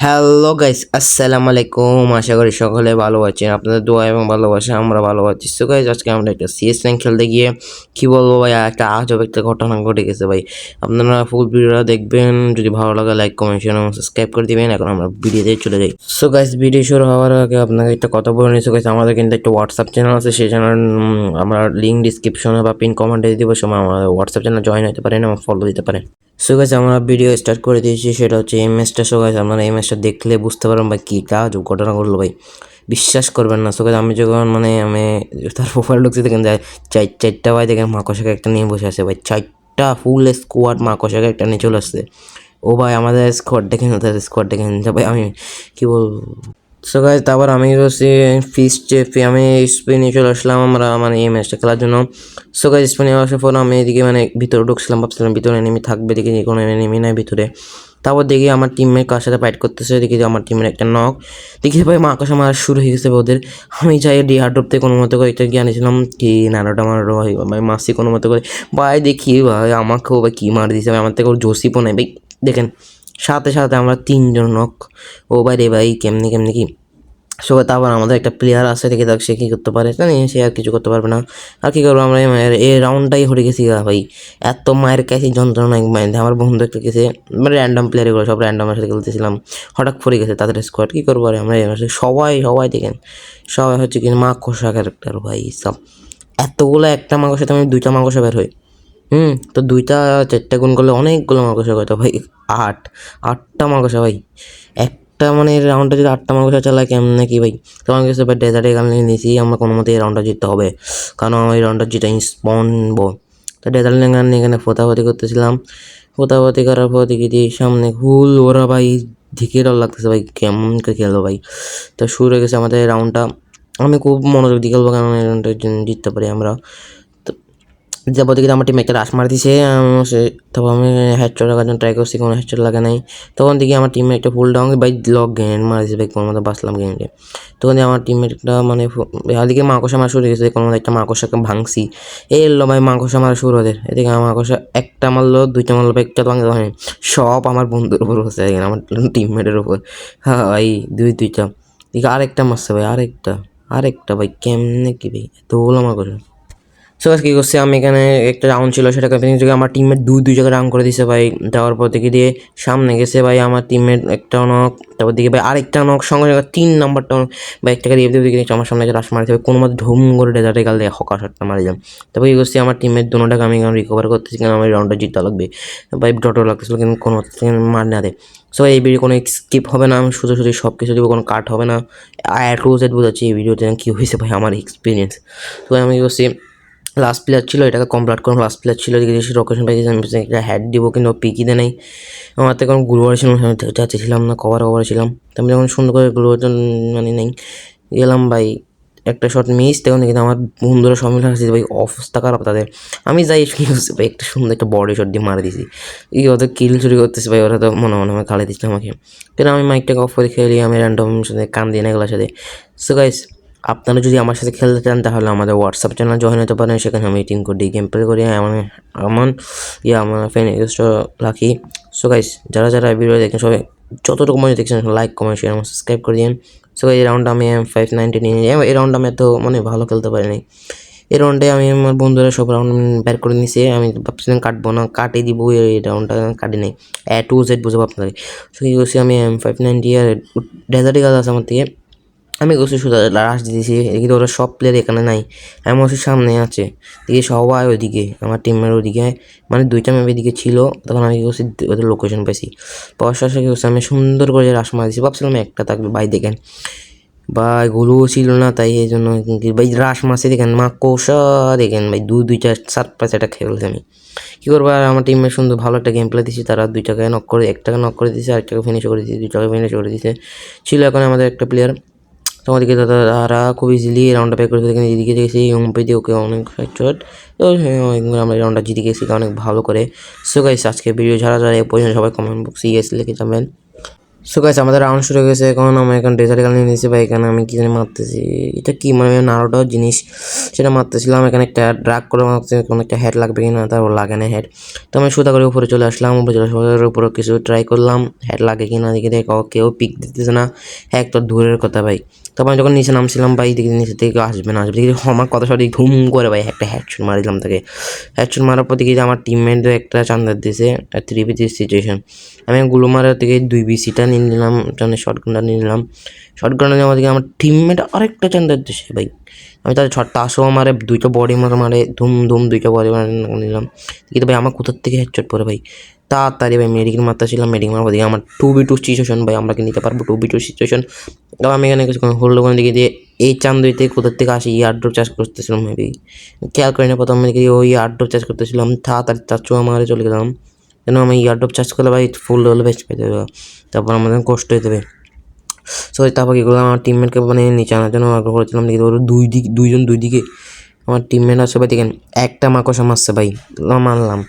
Hello guys আসসালামু আলাইকুম আশা করি সকলে ভালো আছেন। আপনাদের দোয়া এবং ভালোবাসা আমরা ভালো আছি। সো গাইস আজকে আমরা একটা সিএস র্যাঙ্ক খেলতে গিয়ে কি বলব ভাই? একটা আজব একটা ঘটনা ঘটে গেছে ভাই। আপনারা ফুল ভিডিওটা দেখবেন। যদি ভালো লাগে লাইক কমেন্ট শেয়ার এবং সাবস্ক্রাইব করে দিবেন। এখন আমরা ভিডিওতে চলে যাই। সো গাইস ভিডিও শুরু হওয়ার আগে আপনাকে একটা কথা বলে নিচ্ছি গাইস আমাদের কিন্তু একটা হোয়াটসঅ্যাপ চ্যানেল আছে। সেই চ্যানেল আমরা লিঙ্ক ডিসক্রিপশনে বা পিন কমেন্টে দিব। সময় আমার হোয়াটসঅ্যাপ চ্যানেল জয়েন হতে পারেন এবং ফলো দিতে পারেন। সো গাইস আমরা ভিডিও স্টার্ট করে দিয়েছি, সেটা হচ্ছে এম এসটা সো গাইস আপনারা এম এসটা দেখলে বুঝতে পারবেন ভাই কী কাজ ঘটনা ঘটলো ভাই। বিশ্বাস করবেন না। সো গাইস আমি যখন মানে আমি তার প্রোফাইল ঢুকছি, দেখেন যায় চার, চারটা ভাই দেখেন মাকসাকে একটা নিয়ে বসে আছে ভাই। চারটা ফুল স্কোয়াড মাকসাকে একটা নিয়ে চলে আসছে। ও ভাই, আমাদের স্কোয়াড দেখেন তাদের স্কোয়াড দেখেন। ভাই আমি কী বলব? সো গাইজ তারপর আমি হচ্ছে ফিস চেপে আমি স্পেনে চলে আসলাম আমরা মানে এই ম্যাচটা খেলার জন্য। সো গাইজ স্পেনে আসার পর আমি এদিকে মানে ভিতরে ঢুকছিলাম, ভাবছিলাম ভিতরে এনিমি থাকবে, দেখি যে কোনো এনিমি নাই ভিতরে। তারপর দেখি আমার টিমমেট কার সাথে ফাইট করতেছে, দেখি যে আমার টিমের একটা নক দেখি ভাই, মা আকাশ আমার শুরু হয়ে গেছে ওদের। আমি যাই ডিহার ডুবতে কোনো মতো করে এটা গিয়ে আনিছিলাম। কি নানাটা আমার ভাই ভাই, মাসি কোনো মতো করে, ভাই, দেখি ভাই, আমাকেও ভাই কী মার দিয়েছে আমার থেকে ওর জোসিপও নেই। ভাই, দেখেন সাথে সাথে আমরা তিনজন নক ও ভাই রে ভাই কেমনি কেমনি কি? সো তারপর আমাদের একটা প্লেয়ার আছে, দেখে দেখ সে কী করতে পারে। জানি সে আর কিছু করতে পারবে না। আর কী করব আমরা, এই রাউন্ডটাই হরে গেছি ভাই। এত মায়ের কাছে যন্ত্রণা এক মায়ের আমার বন্ধু একটা গেছে মানে র্যান্ডম প্লেয়ার এগুলো, সব র্যান্ডমের সাথে খেলতেছিলাম। হঠাৎ পড়ে গেছে তাদের স্কোয়াড কী করব আর আমরা সবাই সবাই দেখেন। সবাই হচ্ছে কি মা খোসা ক্যারেক্টার ভাই, সব। এতগুলো একটা মাংসের সাথে আমি দুইটা মাংস বের হই। হুম। তো দুইটা, চারটা গুণ করলে অনেকগুলো মাকসা কয়তো ভাই, আট, আটটা মাকসা ভাই। একটা মানে রাউন্ডটা যদি আটটা মাকসা চালায় কেমন কি ভাই? তোমার কাছে ভাই ডেজার্টে গান নিয়েছি, আমরা কোনো মতে এই রাউন্ডটা জিততে হবে। কারণ আমার এই রাউন্ডটা জিতা স্পনবো তো ডেজার্ট গান নিয়ে এখানে ফোতাফতি করতেছিলাম। ফোতাফতি করার পর দেখি দিয়ে সামনে হুল, ওরা ভাই ধিকে ডর লাগতেছে ভাই, কেমন করে খেলব ভাই। তো শুরু হয়ে গেছে আমাদের রাউন্ডটা আমি খুব মনোযোগ দিয়ে খেলব কারণ এই রাউন্ডটা জিততে পারি আমরা। যাব দেখি আমার টিমে একটা রাশ মার দিছে সে, তারপর আমি হেডশট লাগার জন্য ট্রাই করছি, কোনো হেডশট লাগা নাই। তখন দেখি আমার টিমে একটা ফুল ডাউন বাই লক গেন মার দিছে ভাই কোনো মতো বাঁচলাম গেমে তখন দেখি আমার টিমের একটা মানে এদিকে মাকসা মারা শুরু হয়েছে কোনো মতো একটা মাকসাকে ভাঙছি। এই এলো ভাই মাকসা মারা শুরু ওদের এদিকে আমার মাকসা একটা মারলো, দুইটা মারলো, ভাই, একটা ভাঙতে সব আমার বন্ধুর উপর গেছে আমার টিমমেটের উপর। হ্যাঁ ভাই, দুই, দুইটা। এদিকে আরেকটা মারছে ভাই, আরেকটা আরেকটা ভাই, কেমনে কি ভাই এতগুলো মাকসা সো গাছ কী করছে? আমি এখানে একটা রাউন্ড ছিল সেটা কম্পিটিং থেকে আমার টিমমেট দুই দুই জায়গায় রাউন্ড করে দিছে ভাই। দেওয়ার পর থেকে দিয়ে সামনে গেছে ভাই আমার টিমমেট একটা নক তারপর দিকে ভাই আরেকটা নক সঙ্গে সঙ্গে তিন নাম্বারটা ভাই একটাকে দিয়ে দিয়ে দিকে আমার সামনে রাশ মারতে হবে কোনো মতে ধুম করে ডেজার্টে গাল দিয়ে হকার শার্টটা মারি যাম। তারপর কী করছি? আমার টিমমেট দুটাকে আমি এখন রিকভার করতেছি, কেন আমার রাউন্ডটা জিততে লাগবে? ভাই ডটো লাগতেছিল, কিন্তু কোনো মার না দেয় সো এই ভিডিও কোনো স্কিপ হবে না, আমি শুধু শুধু সব কিছু দিব, কোনো কাট হবে না। অ্যাট টু জেড বোঝাচ্ছি এই ভিডিওতে কী হয়েছে ভাই আমার এক্সপিরিয়েন্স তো আমি কী করছি? লাস্ট প্লেয়ার ছিল, এটাকে কমপ্লিট করলাম লাস্ট প্লেয়ার ছিল দিকে সে লোকেশন পেয়েছি আমি একটা হ্যাড দিব কিন্তু পিকি দে নেই। আমার তো কোনো গুরুবার ছিল যাচ্ছিলাম না কভার কভার ছিলাম। তো আমি যখন সুন্দর করে গুরুবার মানে নেই, গেলাম ভাই, একটা শট মিস তখন কিন্তু আমার বন্ধুরা সব মিলে হাসি ভাই, অবস্থা খারাপ তাদের। আমি যাই কি করছি ভাই, একটা সুন্দর একটা বডি শট দিয়ে মারা দিয়েছি এই ওদের কিল চুরি করতেছে, ভাই, ওরা তো মনে মনে আমার খালে দিচ্ছে আমাকে। কেন আমি মাইকটাকে অফ করে খেলি আমি র্যান্ডম সাথে কান দিয়ে না এগুলোর সাথে সো গাইস আপনারা যদি আমার সাথে খেলতে চান, তাহলে আমাদের হোয়াটসঅ্যাপ চ্যানেল জয়েন হতে পারেন। সেখানে আমি টিম করি গেম প্লে করি। এমন এমন ইয়ে আমার ফ্রেন্ড রাখি সো গাইস যারা যারা ভিডিও দেখেন সবাই যতটুকু মনে দেখছেন লাইক কমেন্ট শেয়ার এবং সাবস্ক্রাইব করে দিন। সো এই রাউন্ডটা আমি এম ফাইভ নাইনটি নিয়ে নিই এই রাউন্ডটা আমি এত মানে ভালো খেলতে পারিনি এই রাউন্ডে আমি আমার বন্ধুরা সব রাউন্ড বের করে নিছি। আমি ভাবছিলাম কাটবো না, কাটিয়ে দিব, এই রাউন্ডটা কাটি নেই। এ টু জেড বুঝব আপনাকে সো কী করছি, আমি এম ফাইভ নাইনটি আর ডেজার্টি গাছ আছে আমার থেকে। আমি গোসু শুধু রাশ দিয়েছি। এদিকে তো ওরা সব প্লেয়ার এখানে নাই। এমন সামনে আছে। দিকে সবাই ওইদিকে, আমার টিমের ওইদিকে। মানে দুইটা ম্যাপ এদিকে ছিল, তখন আমি গোসি ওদের লোকেশন পেয়েছি পয়সা কি করছি, আমি সুন্দর করে রাশ মারিছি ভাবছিলাম একটা থাকবে। ভাই, দেখেন। ভাই, গুলোও ছিল না, তাই এই জন্য ভাই রাস মাসে দেখেন। মা কোষা দেখেন, ভাই দু দুইটা সাত, পাঁচ একটা খেলছি আমি। কী করব, আর আমার টিমের সুন্দর ভালো একটা গেম প্লে দিয়েছি, তারা দুই টাকায় নক করে, এক টাকা নক করে দিয়েছে আরেক টাকা ফিনিশ করে দিয়েছে, দুই টাকা ফিনিশ করে দিয়েছে। ছিল এখন আমাদের একটা প্লেয়ার তোমাদেরকে তারা খুব ইজিলি রাউন্ডটা প্যাক করে দেখেন এদিকে দেখেছি হোমপে দিয়ে ওকে অনেক হেডশট তো আমরা রাউন্ডটা জিতে গেছি অনেক ভালো করে। সো গাইস আজকে ভিডিও যারা যারা এ পর্যন্ত সবাই কমেন্ট বক্সে ইয়েস লিখে যাবেন। সো গাইস আমাদের রাউন্ড শুরু হয়ে গেছে। এখন আমি এখন ডেজার্ট গান নিয়ে নিয়েছি বা এখানে আমি কি জানি মারতেছি। এটা কি মানে নারোটা জিনিস সেটা মারতেছিলাম। এখানে একটা ড্রাগ করে মারতে কোনো একটা হেড লাগবে কিনা, তারপর লাগে না হেড তো আমি সুতা করে উপরে চলে আসলাম। উপরে চলে আসার উপরে কিছু ট্রাই করলাম। হেড লাগে কিনা, দেখে দেখো কেউ পিক দিতেছে না। হ্যাঁ একটা দূরের কথা ভাই। তারপর যখন নিচে নামছিলাম, ভাই দেখি নিচে থেকে আসবে না, আসবে দেখি আমার কথা সঠিক ধুম করে, ভাই, একটা হেডশট মারিলাম তাকে। হেডশট মারার পর দেখি আমার টিমমেট একটা চান্দার দিয়েছে থ্রি বি সিচুয়েশন আমি গুলো মারার থেকে দুই বিসিটা নিয়ে নিলাম শর্ট গানটা নিয়ে নিলাম। শর্ট গানটা নেওয়ার দিকে আমার টিমমেট আরেকটা চান্দার দিয়েছে ভাই। আমি তাদের ছটটা আসো মারে, দুইটা বডি মারে মারে, ধুম ধুম দুইটা বডি মারে নিলাম। কিন্তু ভাই, আমার কোথার থেকে হেডশট পরে ভাই? তাড়াতাড়ি ভাই মেডিকেল মারতে ছিলাম মেডিকেল মারবো দিকে আমার টু বি টু সিচুয়েশন ভাই, আমরা কি নিতে পারব টু বি টু সিচুয়েশন তাও আমি এখানে কিছু হোল্ড ওখানে দিকে দিয়ে, এই চান্দুইতে কোথার থেকে আসি ইয়ারড্রপ চাষ করতেছিলাম মেবি খেয়াল করি না প্রথম দিকে ওই ইয়ারড্রপ চাষ করতেছিলাম, তাড়াতাড়ি তার চোয়া মারে চলে গেলাম। কেন আমি ইয়ারড্রপ চাষ করলে ভাই ফুল হলে বেশ পেয়ে যাবে। তারপর আমাদের কষ্ট হয়ে যাবে সো তারপর কী করলাম, আমার টিমমেটকে মানে নিচে আনার জন্য আগ্রহ করেছিলাম দেখি ওর দুই দিক দুইজন দুই দিকে আমার টিমমেট আছে ভাই, দেখেন, একটা মাকসা মারছে ভাই, ল মারলাম।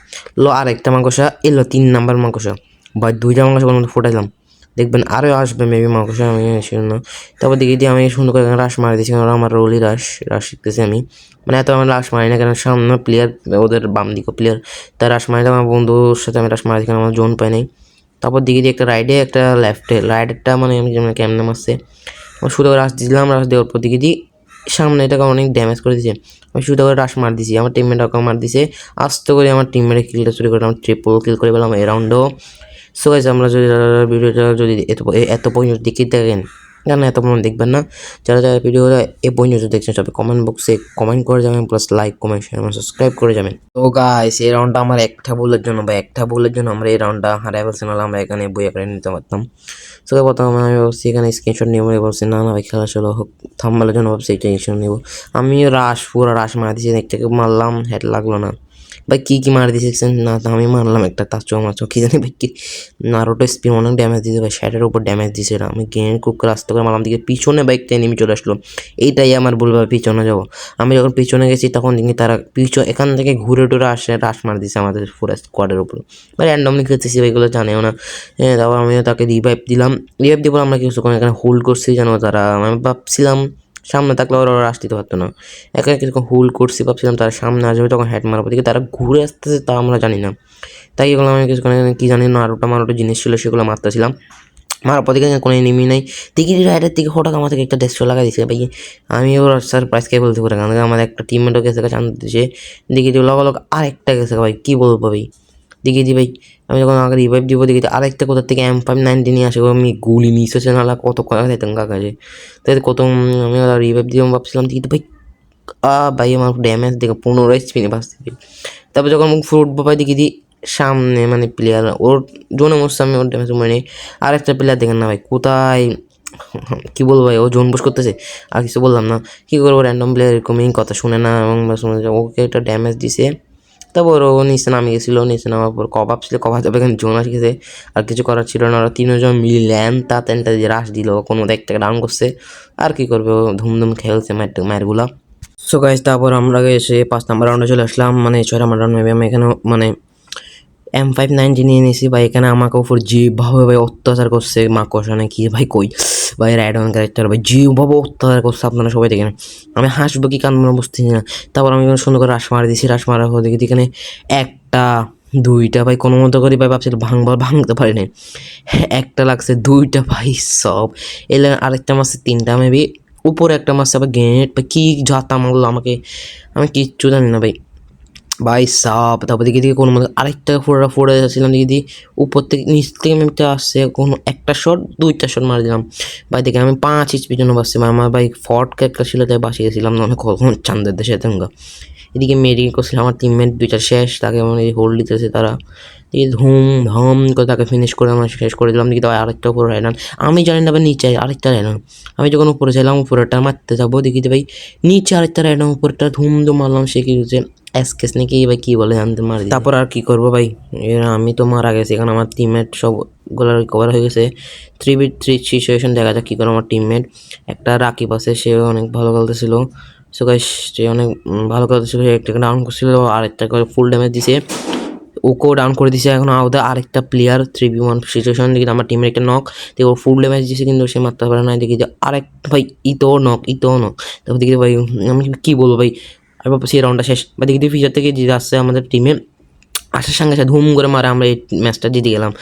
ল আর একটা মাকসা এলো তিন নাম্বার মাকসা ভাই, দুইটা মাকসা কোনো ফুটাইলাম। দেখবেন আরও আসবে মেবি মাকসা আমি না। তারপর দেখি দিয়ে আমি সুন্দর করে রাশ মারি দিয়েছি, কারণ আমার রোলই রাশ রাশ শিখতেছি আমি। মানে এত আমি রাশ মারি না, কারণ সামনে প্লেয়ার ওদের বাম দিকে প্লেয়ার তাই রাশ মারি আমার বন্ধুর সাথে আমি রাশ মারি কারণ আমার জোন পাই নাই। তারপর দিকে দিয়ে একটা রাইডে একটা লেফটে রাইডেরটা মানে আমি যেমন কেমনে মারছে? শুধু রাশ দিলাম রাশ দেওয়ার পর দিকে দিয়ে সামনে এটাকে অনেক ড্যামেজ করে দিয়েছে আমি শুধু করে রাশ মার দিছি, আমার টিমমেট ওকে মার দিছে। আস্তে করে আমার টিমমেটের কিলটা চুরি করলাম ট্রিপল কিল করে পেলাম এই রাউন্ডও সো গাইজ আমরা যদি ভিডিওটা যদি এত এত পর্যন্ত দেখে থাকেন জানেন এত পর্যন্ত দেখবেন না? যারা যারা ভিডিওটা এ পর্যন্ত দেখছেন, সবাই কমেন্ট বক্সে কমেন্ট করে যাবেন plus like comment share subscribe করে যাবেন। তো গাইস এই রাউন্ডটা আমার একটা বলের জন্য বা একটা বলের জন্য আমরা এই রাউন্ডটা হারাই ফেলছি, নাহলে আমরা এখানে বই আকারে নিতে পারতাম। সো প্রথমে আমি ভাবছি এখানে স্ক্রিনশট নেব সে না না ভাই খেলা চলো হোক থাম্বালের জন্য ভাবছি এটা স্ক্রিনশট নেব আমিও রাশ পুরো রাশ মারা দিয়েছি একটাকে মারলাম হেড লাগল না ভাই, কী কী মার দিয়েছেন না তো আমি মারলাম একটা, তার চো মারছো কী জানি ভাই, কি? নারোটা স্পিন অনেক ড্যামেজ দিয়েছে ভাই শ্যাটের উপর ড্যামেজ দিয়েছে এটা আমি কুক করে আসতে করে মারলাম দিকে পিছনে বাইকটা নেমে চলে আসলো। এইটাই আমার ভুল ভাই পিছনে যাব। আমি যখন পিছনে গেছি, তখন দেখি তারা পিছন এখান থেকে ঘুরে টুরে আসে রাশ মার দিয়েছে আমাদের পুরো স্কোয়াডের উপর। ভাই র্যান্ডমলি খেলতেছি ভাইগুলো জানেও না। তারপর আমিও তাকে রিভাইভ দিলাম। রিভাইভ দিয়ে আমরা কিছুক্ষণ এখানে হোল্ড করছি জানো তারা, আমি ভাবছিলাম সামনে থাকলে ওরা ওরা আসতে পারতো না। একা কিছুক্ষণ হুল করছি, ভাবছিলাম তারা সামনে আসবে, তখন হ্যাট মারবো। দিকে তারা ঘুরে আসতেছে, তা আমরা জানি না। তাই এগুলো আমি কিছুক্ষণ কী জানি না আরোটা মারোটা জিনিস ছিল, সেগুলো মারতেছিলাম। মারার পর থেকে কোনো এনিমি নাই। দেখি রাইডের থেকে হঠাৎ আমার থেকে একটা দেড়শো লাগাই দিচ্ছে ভাই, আমি ওর স্যার প্রাইস কে বলতে পারি কারণ আমার একটা টিমমেটও গেছে জানতে দিচ্ছে দেখি দিয়ে লগা লগ আরেকটা গেছে, ভাই, কী বলব ভাই? দেখি দি ভাই। আমি যখন আগে রিভাইভ দিব, দেখি আরেকটা কোথার থেকে এম ফাইভ নাইনটি নিয়ে আসে। আমি গুলি মিস হচ্ছে নাহলে কত কথা দিতাম কাকাজে তাই কত আমি রিভাইভ দিয়ে ভাবছিলাম দেখি ভাই, আ, ভাই আমার ড্যামেজ দেখে পনেরো স্পিনে বাঁচতে তারপর যখন মুখ ফুট বাবাই দেখি দিই সামনে মানে প্লেয়ার ওর জোনে মরছে আমি ওর ড্যামেজ মানে আরেকটা প্লেয়ার দেখেন না ভাই, কোথায়? কী বলব ভাই, ও জোন বস করতেছে? আর কিছু বললাম না। কী করব র্যান্ডম প্লেয়ার এরকমই কথা শুনে না, এবং ওকে একটা ড্যামেজ দিছে। তারপর ও নিচে নামে গেছিল, নিচে নামার পর কবাব ছিল কবাব যাবে এখানে জোন গেছে। আর কিছু করার ছিল না, ওরা তিনজন মিললেন তা তেনটা যে রাশ দিল, কোনো একটা ডাউন করছে। আর কি করবে, ও ধুমধুম খেলছে মায়ের মায়েরগুলা সো গাইজ তারপর আমরা এসে পাঁচ নাম্বার রাউন্ডে চলে আসলাম মানে ছয় নাম্বার রাউন্ড মেবি আমি এখানে মানে এম ফাইভ নাইনটি নিয়ে নিয়েছি। ভাই, এখানে আমাকে উপর যেভাবে ভাই অত্যাচার করছে, মাকড়সা নাকি, ভাই কই? ভাই রাইড অন ক্যারেক্টার ভাই যেভাবে অত্যাচার করছে আপনারা সবাই দেখেন। আমি হাসবো কি কান্দবো বুঝতেছি না। তারপর আমি সুন্দর করে রাস মারা দিয়েছি রাস মারা পর দেখি এখানে একটা, দুইটা, ভাই কোনো মতো করে ভাই ভাবছিল ভাঙবার, ভাঙতে পারি নাই। একটা লাগছে, দুইটা ভাই সব। এলে আরেকটা মাসে তিনটা মেবি উপরে একটা মাসে আবার গেট বা কী যাতা মারলো আমাকে। আমি কিচ্ছু জানি না ভাই। ভাই সাপ, তারপর দিকে দিকে কোনো মতো আরেকটা ফোড়া ফোড়ে যাচ্ছিলাম দিকে দিয়ে উপর থেকে, নিচ থেকে একটা আসছে, কোনো একটা শট দুইটা শট মারি দিলাম। ভাই দেখে আমি পাঁচ ইঞ্চ জন্য বাসছি ভাই আমার ভাই ফট একটা ছিল, তাই বাসি গেছিলাম, না কখন চান্দের দেশে তেঙ্গা এদিকে মেডিকেল করছিল, আমার টিমমেট দুইটা শেষ, তাকে মানে হোল্ড দিতেছে তারা। এই ধুম ধম করে তাকে ফিনিশ করে আমরা শেষ করে দিলাম, দেখি আরেকটা উপরে রাইনান আমি জানি না ভাই নিচে আরেকটা রাইনান আমি যখন উপরে চাইলাম উপরেটা মারতে যাব, দেখি ভাই নিচে আরেকটা রাইনান উপরটা ধুম ধুম মারলাম, সে কি এসকেস নাকি ভাই কী বলে, জানতে মারি তারপর আর কী করব ভাই? আমি তো মারা গেছি, কারণ আমার টিমমেট সবগুলো রিকভার হয়ে গেছে। থ্রি বি থ্রি সিচুয়েশন দেখা যাক কী করে আমার টিমমেট একটা রাকিব আছে সে অনেক ভালো খেলতেছিল। সো গাইস সে অনেক ভালো খেলতেছিল একটা ডাউন করছিল, আর একটা ফুল ড্যামেজ দিছে। ওকেও ডাউন করে দিছে, এখন আমাদের আরেকটা player three v one situation দেখি আমার টিমের একটা নক দেখি ও ফুল ড্যামেজ দিছে, কিন্তু সে মারতে পারে না দেখি যে আরেক, ভাই ইতো নক ইতো নক তারপর দেখি ভাই, আমি কী বলব ভাই বাবা সেই রাউন্ডটা শেষ। বা দেখি ফিচার থেকে জিতে আসছে আমাদের টিমে আসার সঙ্গে সাথে ধুম করে মারা আমরা এই ম্যাচটা জিতে গেলাম।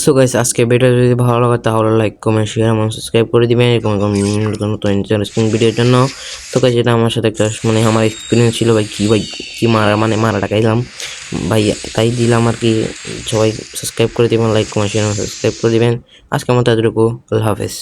সো গাইস আজকে ভিডিও যদি ভালো লাগে তাহলে লাইক কমেন্ট শেয়ার এবং সাবস্ক্রাইব করে দিবেন। এরকম নতুন নতুন ইন্টারেস্টিং ভিডিওর জন্য। তো গাইস এটা আমার সাথে একটা মানে আমার এক্সপিরিয়েন্স ছিল ভাই, কী ভাই, কী মারা মানে মারা মারাটা খাইলাম। ভাই, তাই দিলাম আর কি। সবাই সাবস্ক্রাইব করে দিবেন লাইক কমেন্ট শেয়ার সাবস্ক্রাইব করে দিবেন। আজকে আমার এতটুকু। আল্লাহ হাফেজ।